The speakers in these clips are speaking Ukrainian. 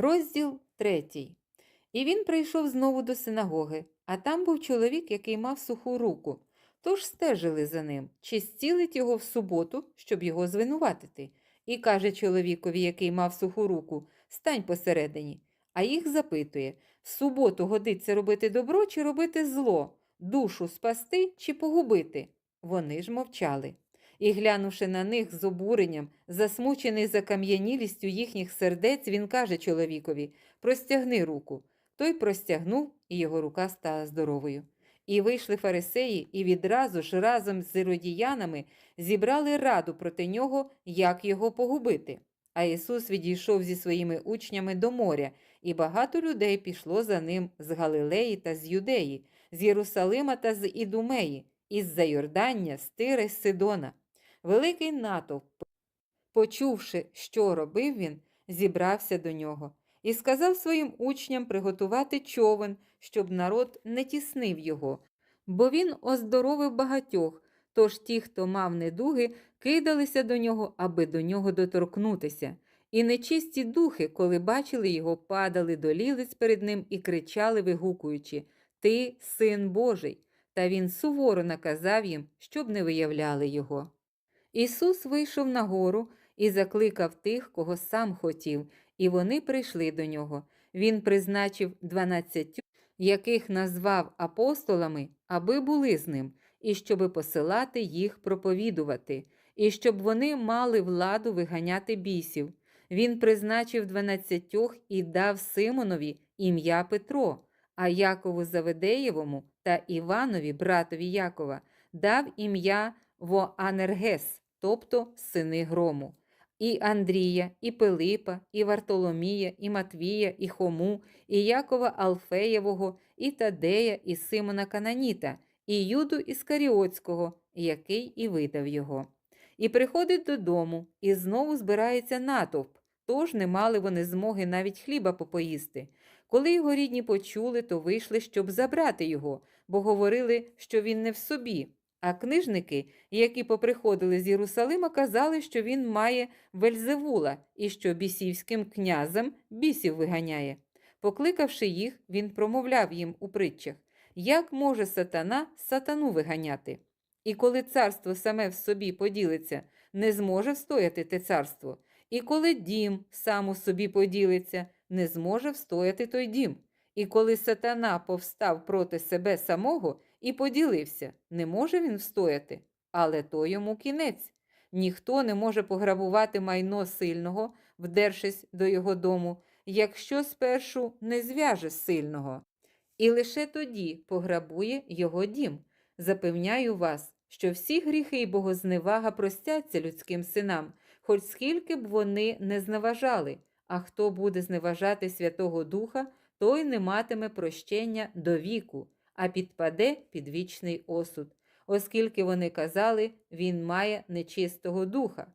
Розділ третій. І він прийшов знову до синагоги, а там був чоловік, який мав суху руку. Тож стежили за ним, чи зцілить його в суботу, щоб його звинуватити. І каже чоловікові, який мав суху руку, стань посередині. А їх запитує в суботу годиться робити добро чи робити зло, душу спасти чи погубити. Вони ж мовчали. І, глянувши на них з обуренням, засмучений закам'янілістю їхніх сердець, він каже чоловікові Простягни руку. Той простягнув, і його рука стала здоровою. І вийшли фарисеї, і відразу ж разом з іродіянами зібрали раду проти нього, як його погубити. А Ісус відійшов зі своїми учнями до моря, і багато людей пішло за ним з Галилеї та з Юдеї, з Єрусалима та з Ідумеї, із-за Йордання, з Тири, з Сидона. Великий натовп, почувши, що робив він, зібрався до нього і сказав своїм учням приготувати човен, щоб народ не тіснив його, бо він оздоровив багатьох. Тож ті, хто мав недуги, кидалися до нього, аби до нього доторкнутися. І нечисті духи, коли бачили його, падали до лілиць перед ним і кричали, вигукуючи Ти син Божий. Та він суворо наказав їм, щоб не виявляли його. Ісус вийшов на гору і закликав тих, кого сам хотів, і вони прийшли до нього. Він призначив дванадцятю, яких назвав апостолами, аби були з ним, і щоби посилати їх проповідувати, і щоб вони мали владу виганяти бісів. Він призначив дванадцятьох і дав Симонові ім'я Петро, а Якову Заведеєвому та Іванові, братові Якова, дав ім'я Воанергес, тобто сини грому і Андрія, і Пилипа, і Вартоломія, і Матвія, і Хому, і Якова Алфеєвого, і Тадея, і Симона Кананіта, і Юду Іскаріотського, який і видав його. І приходить додому, і знову збирається натовп, тож не мали вони змоги навіть хліба попоїсти. Коли його рідні почули, то вийшли, щоб забрати його, бо говорили, що він не в собі. А книжники, які поприходили з Єрусалима, казали, що він має Вельзевула і що бісівським князем бісів виганяє. Покликавши їх, він промовляв їм у притчах, як може сатана сатану виганяти. І коли царство саме в собі поділиться, не зможе встояти те царство, і коли дім сам у собі поділиться, не зможе встояти той дім. І коли сатана повстав проти себе самого, і поділився, не може він встояти, але то йому кінець. Ніхто не може пограбувати майно сильного, вдершись до його дому, якщо спершу не зв'яже сильного. І лише тоді пограбує його дім. Запевняю вас, що всі гріхи й богозневага простяться людським синам, хоч скільки б вони не зневажали, а хто буде зневажати Святого Духа, той не матиме прощення до віку а підпаде під вічний осуд, оскільки вони казали, він має нечистого духа.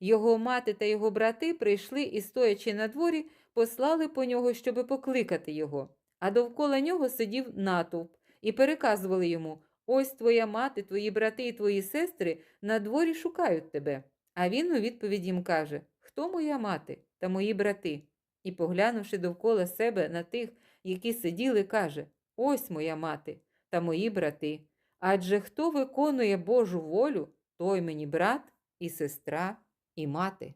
Його мати та його брати прийшли і, стоячи на дворі, послали по нього, щоби покликати його. А довкола нього сидів натовп і переказували йому Ось твоя мати, твої брати і твої сестри на дворі шукають тебе. А він у відповідь їм каже Хто моя мати та мої брати? І, поглянувши довкола себе на тих, які сиділи, каже Ось моя мати та мої брати. Адже хто виконує Божу волю, той мені брат і сестра, і мати.